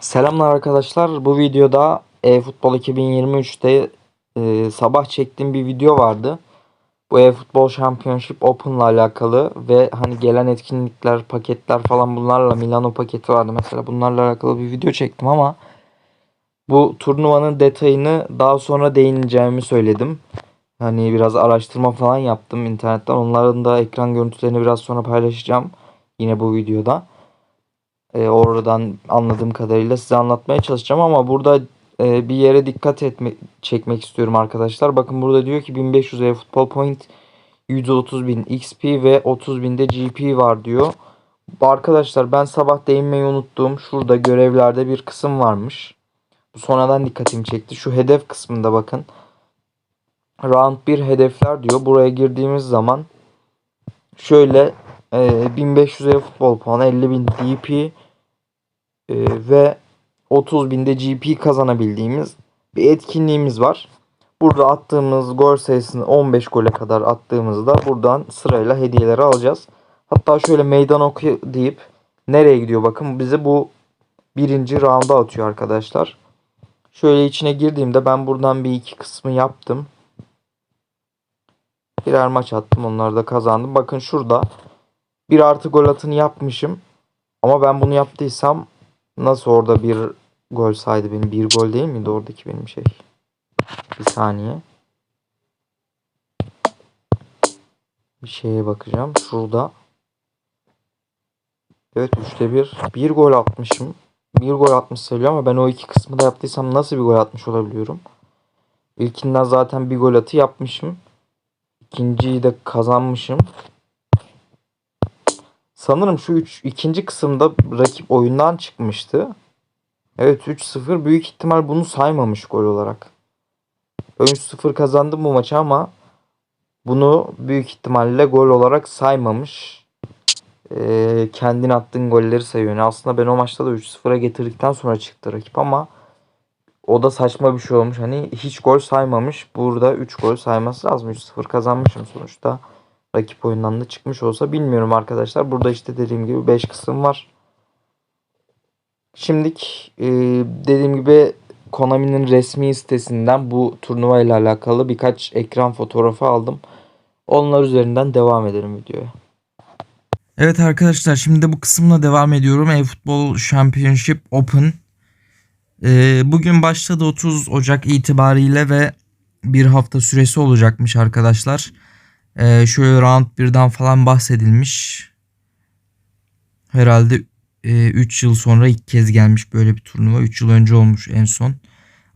Selamlar arkadaşlar. Bu videoda eFootball 2023'te e, sabah çektiğim bir video vardı. Bu eFootball Championship Open'la alakalı ve hani gelen etkinlikler, paketler falan bunlarla Milano paketi vardı mesela. Bunlarla alakalı bir video çektim ama bu turnuvanın detayını daha sonra değineceğimi söyledim. Hani biraz araştırma falan yaptım internetten. Onların da ekran görüntülerini biraz sonra paylaşacağım. Yine bu videoda. E, oradan anladığım kadarıyla size anlatmaya çalışacağım ama burada e, bir yere dikkat etme, çekmek istiyorum arkadaşlar. Bakın burada diyor ki 1500 e-futbol point 130.000 XP ve 30.000 de GP var diyor. Arkadaşlar ben sabah değinmeyi unuttuğum şurada görevlerde bir kısım varmış. Bu sonradan dikkatimi çekti. Şu hedef kısmında bakın. Round 1 hedefler diyor. Buraya girdiğimiz zaman şöyle e, 1500 e-futbol puanı 50.000 DP e, ve 30 binde GP kazanabildiğimiz bir etkinliğimiz var. Burada attığımız gol sayısını 15 gole kadar attığımızda buradan sırayla hediyeleri alacağız. Hatta şöyle meydan oku deyip nereye gidiyor bakın bizi bu birinci rounda atıyor arkadaşlar. Şöyle içine girdiğimde ben buradan bir iki kısmı yaptım. Birer maç attım onları da kazandım. Bakın şurada bir artı gol atını yapmışım. Ama ben bunu yaptıysam nasıl orada bir gol saydı benim? Bir gol değil miydi oradaki benim şey? Bir saniye. Bir şeye bakacağım. Şurada. Evet üçte bir. Bir gol atmışım. Bir gol atmış sayılıyor ama ben o iki kısmı da yaptıysam nasıl bir gol atmış olabiliyorum? İlkinden zaten bir gol atı yapmışım. İkinciyi de kazanmışım. Sanırım şu üç, ikinci kısımda rakip oyundan çıkmıştı. Evet 3-0 büyük ihtimal bunu saymamış gol olarak. Ben 3-0 kazandım bu maçı ama bunu büyük ihtimalle gol olarak saymamış. Ee, kendin attığın golleri sayıyor. Yani aslında ben o maçta da 3-0'a getirdikten sonra çıktı rakip ama o da saçma bir şey olmuş. Hani hiç gol saymamış. Burada 3 gol sayması lazım. 3-0 kazanmışım sonuçta. Rakip oyundan da çıkmış olsa bilmiyorum arkadaşlar. Burada işte dediğim gibi 5 kısım var. Şimdilik e, dediğim gibi Konami'nin resmi sitesinden bu turnuva ile alakalı birkaç ekran fotoğrafı aldım. Onlar üzerinden devam edelim videoya. Evet arkadaşlar şimdi de bu kısımla devam ediyorum. eFootball Championship Open. Ee, bugün başladı 30 Ocak itibariyle ve bir hafta süresi olacakmış arkadaşlar. Ee, şöyle round 1'den falan bahsedilmiş. Herhalde 3 yıl sonra ilk kez gelmiş böyle bir turnuva. 3 yıl önce olmuş en son.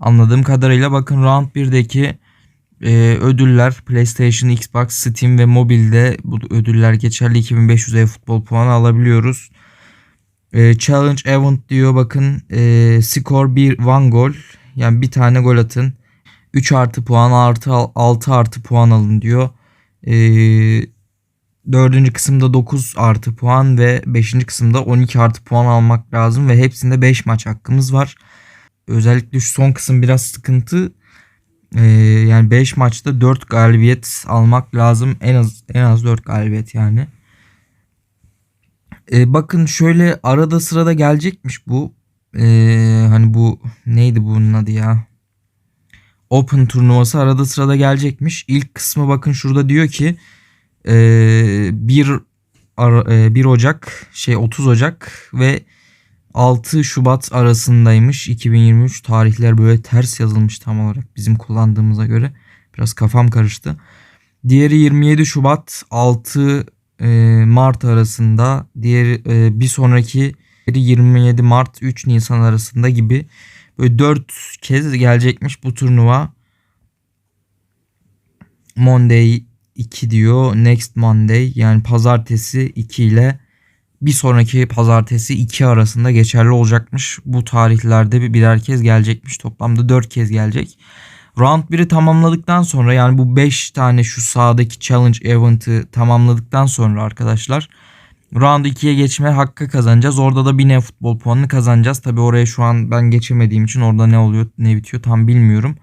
Anladığım kadarıyla bakın round 1'deki e, ödüller PlayStation, Xbox, Steam ve mobilde bu ödüller geçerli 2500 e-futbol puanı alabiliyoruz. E, challenge event diyor bakın e, skor 1 one gol yani bir tane gol atın. 3 artı puan artı 6 artı puan alın diyor. E, dördüncü kısımda 9 artı puan ve 5. kısımda 12 artı puan almak lazım ve hepsinde 5 maç hakkımız var. Özellikle şu son kısım biraz sıkıntı. Ee, yani 5 maçta 4 galibiyet almak lazım. En az en az 4 galibiyet yani. Ee, bakın şöyle arada sırada gelecekmiş bu. Ee, hani bu neydi bunun adı ya? Open turnuvası arada sırada gelecekmiş. İlk kısmı bakın şurada diyor ki 1 1 Ocak şey 30 Ocak ve 6 Şubat arasındaymış 2023 tarihler böyle ters yazılmış tam olarak bizim kullandığımıza göre biraz kafam karıştı. Diğeri 27 Şubat 6 Mart arasında diğeri bir sonraki 27 Mart 3 Nisan arasında gibi böyle 4 kez gelecekmiş bu turnuva. Monday 2 diyor. Next Monday yani pazartesi 2 ile bir sonraki pazartesi 2 arasında geçerli olacakmış. Bu tarihlerde birer kez gelecekmiş. Toplamda 4 kez gelecek. Round 1'i tamamladıktan sonra yani bu 5 tane şu sağdaki challenge event'ı tamamladıktan sonra arkadaşlar Round 2'ye geçme hakkı kazanacağız. Orada da bir ne futbol puanını kazanacağız. Tabi oraya şu an ben geçemediğim için orada ne oluyor ne bitiyor tam bilmiyorum.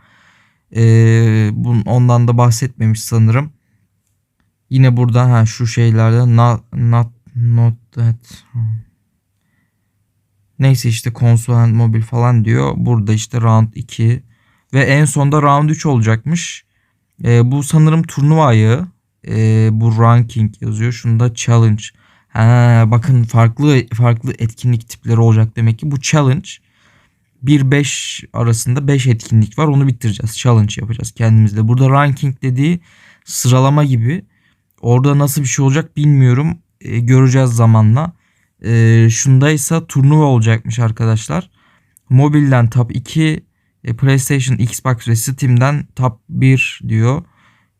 Ee, bunun, ondan da bahsetmemiş sanırım. Yine burada ha şu şeylerde not not not that Neyse işte konsol mobil falan diyor. Burada işte round 2 ve en sonda round 3 olacakmış. E, bu sanırım turnuva ayağı. E, bu ranking yazıyor. Şunda challenge. Ha, bakın farklı farklı etkinlik tipleri olacak demek ki. Bu challenge 1-5 arasında 5 etkinlik var. Onu bitireceğiz. Challenge yapacağız kendimizde. Burada ranking dediği sıralama gibi. Orada nasıl bir şey olacak bilmiyorum. E, göreceğiz zamanla. E, şunda ise turnuva olacakmış arkadaşlar. Mobilden top 2, e, PlayStation, Xbox ve Steam'den top 1 diyor.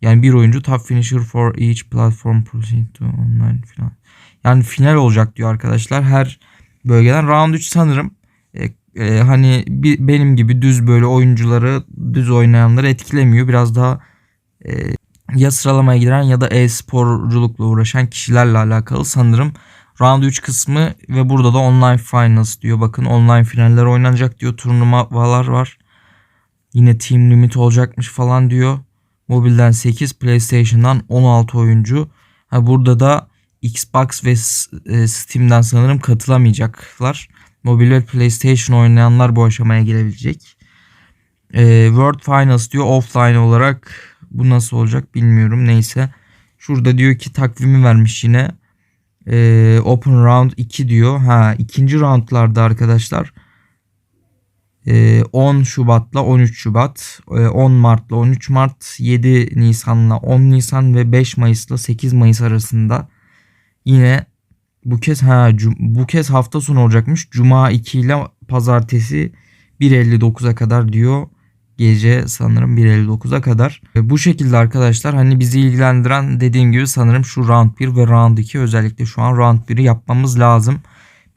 Yani bir oyuncu top finisher for each platform proceed to online falan. Yani final olacak diyor arkadaşlar. Her bölgeden round 3 sanırım e, e, hani bir, benim gibi düz böyle oyuncuları düz oynayanları etkilemiyor. Biraz daha e, ya sıralamaya giren ya da e-sporculukla uğraşan kişilerle alakalı sanırım. Round 3 kısmı ve burada da online finals diyor. Bakın online finaller oynanacak diyor. Turnuvalar var. Yine team limit olacakmış falan diyor. Mobilden 8, PlayStation'dan 16 oyuncu. Ha burada da Xbox ve e, Steam'den sanırım katılamayacaklar. Mobil ve PlayStation oynayanlar bu aşamaya gelebilecek. Ee, World Finals diyor offline olarak. Bu nasıl olacak bilmiyorum. Neyse. Şurada diyor ki takvimi vermiş yine. Ee, Open Round 2 diyor. Ha ikinci roundlarda arkadaşlar. 10 Şubat'la 13 Şubat, 10 Mart'la 13 Mart, 7 Nisan'la 10 Nisan ve 5 Mayıs'la 8 Mayıs arasında yine bu kez ha bu kez hafta sonu olacakmış. Cuma 2 ile pazartesi 1.59'a kadar diyor. Gece sanırım 1.59'a kadar. Bu şekilde arkadaşlar hani bizi ilgilendiren dediğim gibi sanırım şu round 1 ve round 2 özellikle şu an round 1'i yapmamız lazım.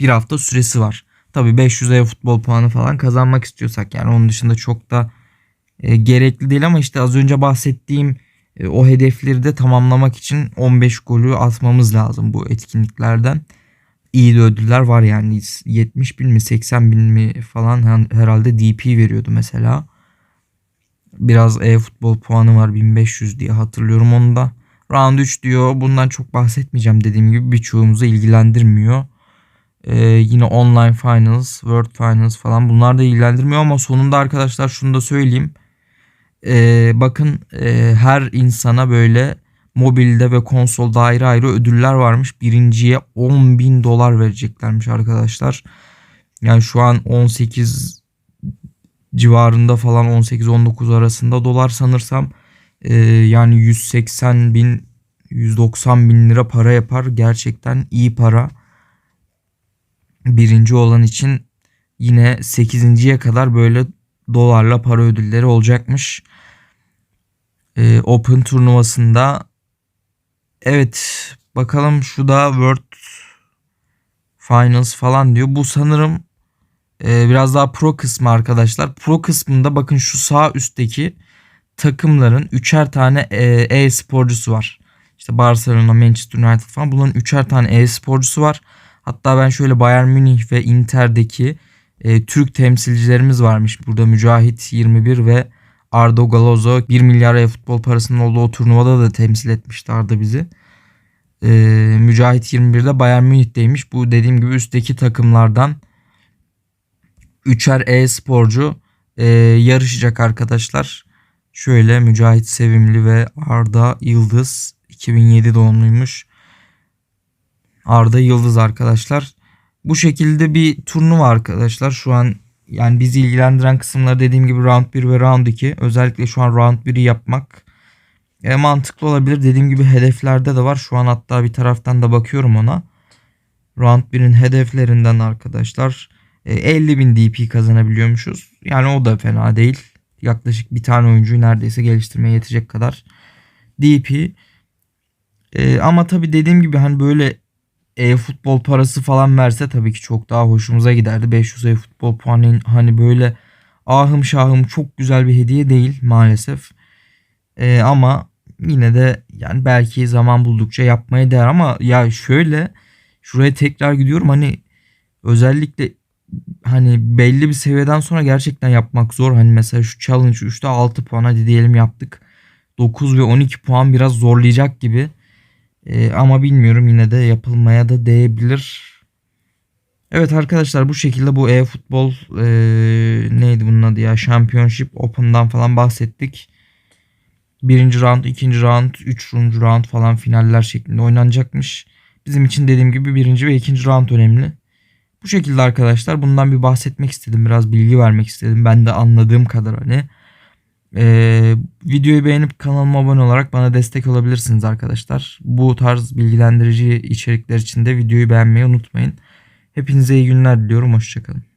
Bir hafta süresi var. Tabi 500 ev futbol puanı falan kazanmak istiyorsak yani onun dışında çok da e, gerekli değil ama işte az önce bahsettiğim e, o hedefleri de tamamlamak için 15 golü atmamız lazım bu etkinliklerden. İyi de ödüller var yani 70 bin mi 80 bin mi falan herhalde DP veriyordu mesela. Biraz e-futbol puanı var 1500 diye hatırlıyorum onu da. Round 3 diyor bundan çok bahsetmeyeceğim dediğim gibi birçoğumuzu ilgilendirmiyor. Ee, yine online finals, world finals falan bunlar da ilgilendirmiyor ama sonunda arkadaşlar şunu da söyleyeyim. Ee, bakın e, her insana böyle mobilde ve konsolda ayrı ayrı ödüller varmış. Birinciye 10 bin dolar vereceklermiş arkadaşlar. Yani şu an 18 civarında falan 18-19 arasında dolar sanırsam e, yani 180 bin 190 bin lira para yapar. Gerçekten iyi para birinci olan için yine 8.ye kadar böyle dolarla para ödülleri olacakmış. Ee, Open turnuvasında evet bakalım şu da World Finals falan diyor. Bu sanırım e, biraz daha pro kısmı arkadaşlar. Pro kısmında bakın şu sağ üstteki takımların üçer tane e-sporcusu var. İşte Barcelona, Manchester United falan bunların üçer tane e-sporcusu var. Hatta ben şöyle Bayern Münih ve Inter'deki e, Türk temsilcilerimiz varmış. Burada Mücahit 21 ve Ardo Galozo 1 milyar e futbol parasının olduğu o turnuvada da temsil etmişti Arda bizi. E, Mücahit 21'de Bayern Münih'teymiş. Bu dediğim gibi üstteki takımlardan üçer e-sporcu e, yarışacak arkadaşlar. Şöyle Mücahit Sevimli ve Arda Yıldız 2007 doğumluymuş. Arda Yıldız arkadaşlar. Bu şekilde bir turnuva arkadaşlar. Şu an yani bizi ilgilendiren kısımlar dediğim gibi round 1 ve round 2. Özellikle şu an round 1'i yapmak e, mantıklı olabilir. Dediğim gibi hedeflerde de var. Şu an hatta bir taraftan da bakıyorum ona. Round 1'in hedeflerinden arkadaşlar e, 50 bin DP kazanabiliyormuşuz. Yani o da fena değil. Yaklaşık bir tane oyuncuyu neredeyse geliştirmeye yetecek kadar DP. E, ama tabi dediğim gibi hani böyle e-futbol parası falan verse tabii ki çok daha hoşumuza giderdi. 500 e-futbol puanı hani böyle ahım şahım çok güzel bir hediye değil maalesef. E, ama yine de yani belki zaman buldukça yapmaya değer ama ya şöyle şuraya tekrar gidiyorum hani özellikle hani belli bir seviyeden sonra gerçekten yapmak zor. Hani mesela şu challenge 3'te 6 puan hadi diyelim yaptık. 9 ve 12 puan biraz zorlayacak gibi. E, ama bilmiyorum yine de yapılmaya da değebilir. Evet arkadaşlar bu şekilde bu e-futbol eee, neydi bunun adı ya Championship Open'dan falan bahsettik. Birinci round, ikinci round, üçüncü round falan finaller şeklinde oynanacakmış. Bizim için dediğim gibi birinci ve ikinci round önemli. Bu şekilde arkadaşlar bundan bir bahsetmek istedim. Biraz bilgi vermek istedim. Ben de anladığım kadar hani. Eee, videoyu beğenip kanalıma abone olarak bana destek olabilirsiniz arkadaşlar. Bu tarz bilgilendirici içerikler için de videoyu beğenmeyi unutmayın. Hepinize iyi günler diliyorum. Hoşçakalın.